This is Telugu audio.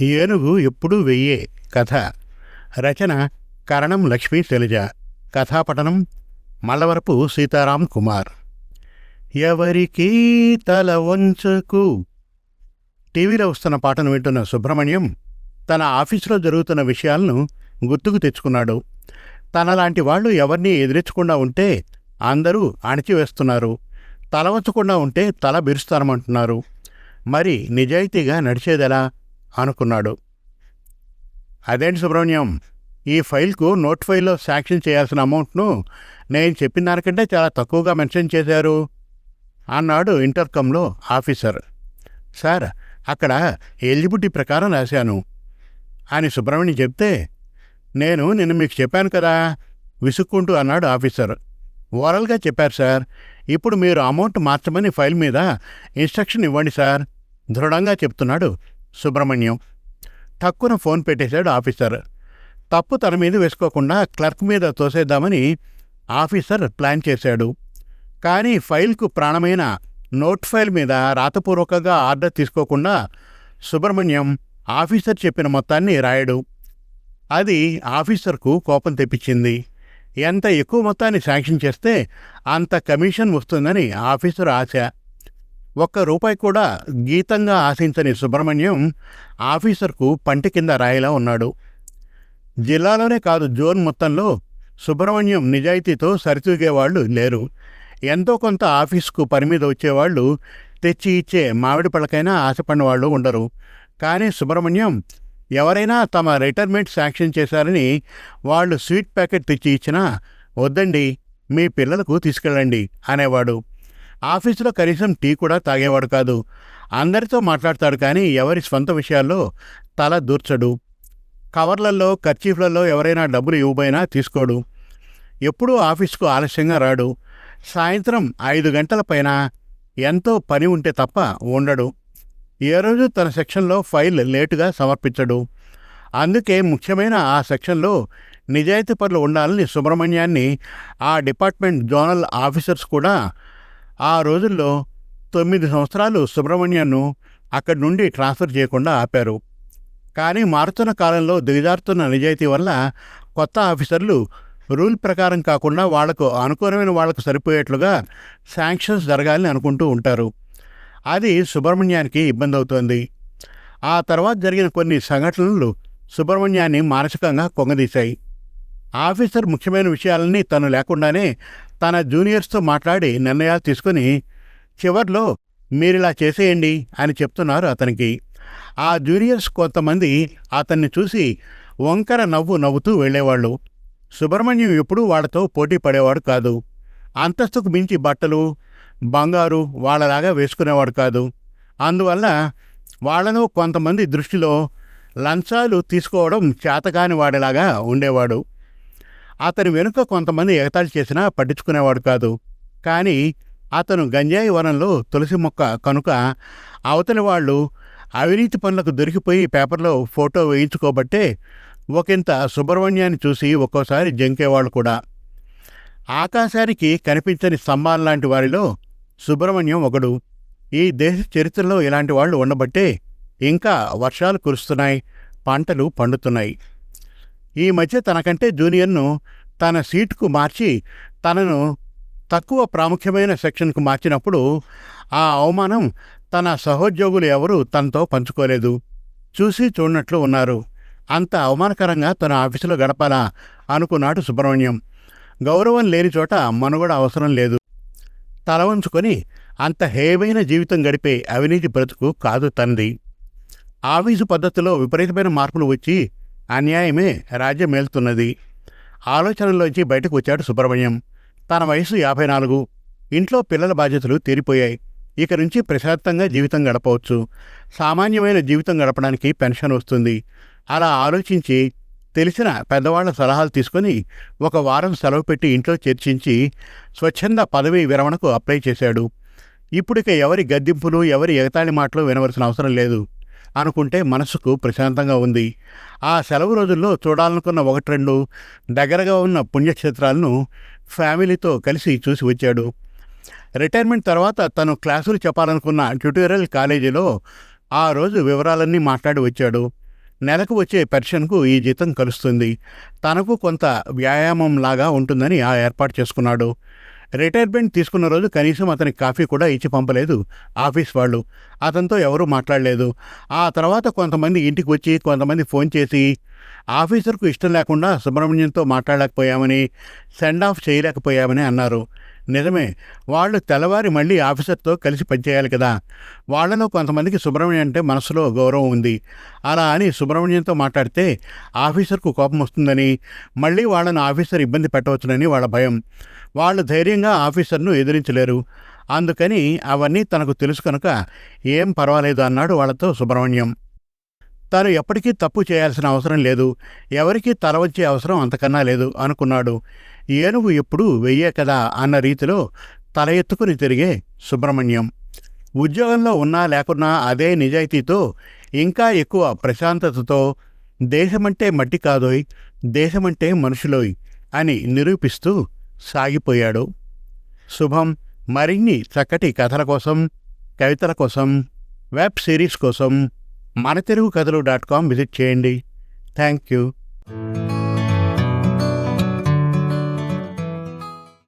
ఏనుగు ఎప్పుడూ వెయ్యే కథ. రచన కరణం లక్ష్మీ శైలజ కథాపఠనం మల్లవరపు సీతారాం కుమార్. ఎవరికీ తల వంచకు. టీవీలో వస్తున్న పాటను వింటున్న సుబ్రహ్మణ్యం తన ఆఫీసులో జరుగుతున్న విషయాలను గుర్తుకు తెచ్చుకున్నాడు. తనలాంటి వాళ్ళు ఎవరిని ఎదిరించకుండా ఉంటే అందరూ అణిచివేస్తున్నారు. తల వంచకుండా ఉంటే తల బిరుస్తారమంటున్నారు. మరి నిజాయితీగా నడిచేదెలా? అనుకున్నాడు. అదేంటి సుబ్రహ్మణ్యం? ఈ ఫైల్కు నోట్ ఫైల్లో శాంక్షన్ చేయాల్సిన అమౌంట్ను నేను చెప్పిన దానికంటే చాలా తక్కువగా మెన్షన్ చేశారు అన్నాడు ఇంటర్కమ్లో ఆఫీసర్. సార్ అక్కడ ఎలిజిబిలిటీ ప్రకారం రాశాను. అని సుబ్రహ్మణ్యం చెప్తే నేను నిన్న మీకు చెప్పాను కదా విసుక్కుంటూ అన్నాడు ఆఫీసర్. ఓరల్గా చెప్పారు సార్. ఇప్పుడు మీరు అమౌంట్ మార్చమని ఫైల్ మీద ఇన్స్ట్రక్షన్ ఇవ్వండి సార్ దృఢంగా చెప్తున్నాడు సుబ్రహ్మణ్యం. టక్కున ఫోన్ పెట్టేశాడు ఆఫీసర్. తప్పు తన మీద వేసుకోకుండా క్లర్క్ మీద తోసేద్దామని ఆఫీసర్ ప్లాన్ చేశాడు. కానీ ఫైల్కు ప్రాణమైన నోట్ ఫైల్ మీద రాతపూర్వకంగా ఆర్డర్ తీసుకోకుండా సుబ్రహ్మణ్యం ఆఫీసర్ చెప్పిన మొత్తాన్ని రాయడు. అది ఆఫీసర్కు కోపం తెప్పించింది. ఎంత ఎక్కువ మొత్తాన్ని శాంక్షన్ చేస్తే అంత కమిషన్ వస్తుందని ఆఫీసర్ ఆశ. ఒక్క రూపాయి కూడా గీతంగా ఆశించని సుబ్రహ్మణ్యం ఆఫీసర్కు పంటి కింద రాయిలా ఉన్నాడు. జిల్లాలోనే కాదు జోన్ మొత్తంలో సుబ్రహ్మణ్యం నిజాయితీతో సరితూగేవాళ్ళు లేరు. ఎంతో కొంత ఆఫీసుకు పని మీద వచ్చేవాళ్ళు తెచ్చి ఇచ్చే మామిడి పళ్ళకైనా ఆశపడిన వాళ్ళు ఉండరు. కానీ సుబ్రహ్మణ్యం ఎవరైనా తమ రిటైర్మెంట్ శాంక్షన్ చేశారని వాళ్ళు స్వీట్ ప్యాకెట్ తెచ్చి ఇచ్చినా వద్దండి మీ పిల్లలకు తీసుకెళ్ళండి అనేవాడు. ఆఫీసులో కనీసం టీ కూడా తాగేవాడు కాదు. అందరితో మాట్లాడతాడు కానీ ఎవరి స్వంత విషయాల్లో తల దూర్చడు. కవర్లలో కర్చీఫ్లలో ఎవరైనా డబ్బులు ఇవ్వబోయినా తీసుకోడు. ఎప్పుడూ ఆఫీసుకు ఆలస్యంగా రాడు. సాయంత్రం ఐదు గంటల పైన ఎంతో పని ఉంటే తప్ప ఉండడు. ఏ రోజు తన సెక్షన్లో ఫైల్ లేటుగా సమర్పించడు. అందుకే ముఖ్యమైన ఆ సెక్షన్లో నిజాయితీ పనులు ఉండాలని సుబ్రహ్మణ్యాన్ని ఆ డిపార్ట్మెంట్ జోనల్ ఆఫీసర్స్ కూడా ఆ రోజుల్లో తొమ్మిది సంవత్సరాలు సుబ్రహ్మణ్యన్ను అక్కడి నుండి ట్రాన్స్ఫర్ చేయకుండా ఆపారు. కానీ మారుతున్న కాలంలో దిగజారుతున్న నిజాయితీ వల్ల కొత్త ఆఫీసర్లు రూల్ ప్రకారం కాకుండా వాళ్ళకు అనుకూలమైన వాళ్ళకు సరిపోయేట్లుగా శాంక్షన్స్ జరగాలని అనుకుంటూ ఉంటారు. అది సుబ్రహ్మణ్యానికి ఇబ్బంది అవుతోంది ఆ తర్వాత జరిగిన కొన్ని సంఘటనలు సుబ్రహ్మణ్యాన్ని మానసికంగా కొంగదీశాయి. ఆఫీసర్ ముఖ్యమైన విషయాలన్నీ తను లేకుండానే తన జూనియర్స్తో మాట్లాడి నిర్ణయాలు తీసుకుని చివర్లో మీరిలా చేసేయండి అని చెప్తున్నారు అతనికి. ఆ జూనియర్స్ కొంతమంది అతన్ని చూసి వంకర నవ్వు నవ్వుతూ వెళ్ళేవాళ్ళు. సుబ్రహ్మణ్యం ఎప్పుడూ వాళ్ళతో పోటీ పడేవాడు కాదు. అంతస్తుకు మించి బట్టలు బంగారు వాళ్ళలాగా వేసుకునేవాడు కాదు. అందువల్ల వాళ్ళను కొంతమంది దృష్టిలో లంచాలు తీసుకోవడం చేతకాని వాడిలాగా ఉండేవాడు. అతని వెనుక కొంతమంది ఎగతాళి చేసినా పట్టించుకునేవాడు కాదు. కానీ అతను గంజాయి వనంలో తులసి మొక్క కనుక అవతలి వాళ్ళు అవినీతి పనులకు దొరికిపోయి పేపర్లో ఫోటో వేయించుకోబట్టే ఒకంత సుబ్రహ్మణ్యాన్ని చూసి ఒక్కోసారి జంకేవాళ్ళు కూడా. ఆకాశానికి కనిపించని స్తంభాల లాంటి వారిలో సుబ్రహ్మణ్యం ఒకడు. ఈ దేశ చరిత్రలో ఇలాంటి వాళ్ళు ఉండబట్టే ఇంకా వర్షాలు కురుస్తున్నాయి పంటలు పండుతున్నాయి. ఈ మధ్య తనకంటే జూనియర్ను తన సీటుకు మార్చి తనను తక్కువ ప్రాముఖ్యమైన సెక్షన్కు మార్చినప్పుడు ఆ అవమానం తన సహోద్యోగులు ఎవరూ తనతో పంచుకోలేదు. చూసి చూడనట్లు ఉన్నారు. అంత అవమానకరంగా తన ఆఫీసులో గడపాలా అనుకున్నాడు సుబ్రహ్మణ్యం. గౌరవం లేని చోట మనుగడ అవసరం లేదు. తల వంచుకొని అంత హేమైన జీవితం గడిపే అవినీతి బ్రతుకు కాదు తంది ఆఫీసు పద్ధతిలో విపరీతమైన మార్పులు వచ్చి అన్యాయమే రాజ్యమేల్తున్నది ఆలోచనలోంచి బయటకు వచ్చాడు సుబ్రహ్మణ్యం. తన వయసు యాభై నాలుగు ఇంట్లో పిల్లల బాధ్యతలు తీరిపోయాయి. ఇక నుంచి ప్రశాంతంగా జీవితం గడపవచ్చు. సామాన్యమైన జీవితం గడపడానికి పెన్షన్ వస్తుంది. అలా ఆలోచించి తెలిసిన పెద్దవాళ్ళ సలహాలు తీసుకొని ఒక వారం సెలవు పెట్టి ఇంట్లో చర్చించి స్వచ్ఛంద పదవీ విరమణకు అప్లై చేశాడు. ఇప్పుడిక ఎవరి గద్దింపులు ఎవరి ఎగతాళి మాటలు వినవలసిన అవసరం లేదు. అనుకుంటే మనసుకు ప్రశాంతంగా ఉంది. ఆ సెలవు రోజుల్లో చూడాలనుకున్న ఒకటి రెండు దగ్గరగా ఉన్న పుణ్యక్షేత్రాలను ఫ్యామిలీతో కలిసి చూసి వచ్చాడు. రిటైర్మెంట్ తర్వాత తను క్లాసులు చెప్పాలనుకున్న ట్యూటోరియల్ కాలేజీలో ఆ రోజు వివరాలన్నీ మాట్లాడి వచ్చాడు. నెలకు వచ్చే పెన్షన్కు ఈ జీతం కలుస్తుంది. తనకు కొంత వ్యాయామం లాగా ఉంటుందని ఆ ఏర్పాటు చేసుకున్నాడు. రిటైర్మెంట్ తీసుకున్న రోజు కనీసం అతనికి కాఫీ కూడా ఇచ్చి పంపలేదు. ఆఫీస్ వాళ్ళు. అతనితో ఎవరూ మాట్లాడలేదు. ఆ తర్వాత కొంతమంది ఇంటికి వచ్చి కొంతమంది ఫోన్ చేసి ఆఫీసర్కు ఇష్టం లేకుండా సుబ్రహ్మణ్యంతో మాట్లాడలేకపోయామని సెండ్ ఆఫ్ చేయలేకపోయామని అన్నారు. నిజమే వాళ్ళు తెల్లవారి మళ్ళీ ఆఫీసర్తో కలిసి పనిచేయాలి కదా. వాళ్ళలో కొంతమందికి సుబ్రహ్మణ్యం అంటే మనసులో గౌరవం ఉంది. అలా అని సుబ్రహ్మణ్యంతో మాట్లాడితే ఆఫీసర్కు కోపం వస్తుందని మళ్ళీ వాళ్ళను ఆఫీసర్ ఇబ్బంది పెట్టవచ్చునని వాళ్ళ భయం. వాళ్ళు ధైర్యంగా ఆఫీసర్ను ఎదిరించలేరు. అందుకని అవన్నీ తనకు తెలుసు కనుక ఏం పర్వాలేదు అన్నాడు వాళ్ళతో సుబ్రహ్మణ్యం. తాను ఎప్పటికీ తప్పు చేయాల్సిన అవసరం లేదు. ఎవరికీ తల వచ్చే అవసరం అంతకన్నా లేదు అనుకున్నాడు. ఏనుగు ఎప్పుడు వెయ్యే కదా అన్న రీతిలో తల ఎత్తుకుని తిరిగే సుబ్రహ్మణ్యం. ఉద్యోగంలో ఉన్నా లేకున్నా అదే నిజాయితీతో ఇంకా ఎక్కువ ప్రశాంతతతో దేశమంటే మట్టి కాదోయ్ దేశమంటే మనుషులోయ్ అని నిరూపిస్తూ సాగిపోయాడు. శుభం మరిన్ని చక్కటి కథల కోసం కవితల కోసం వెబ్ సిరీస్ కోసం మన తెలుగు కథలు డాట్ కామ్ విజిట్ చేయండి. Thank you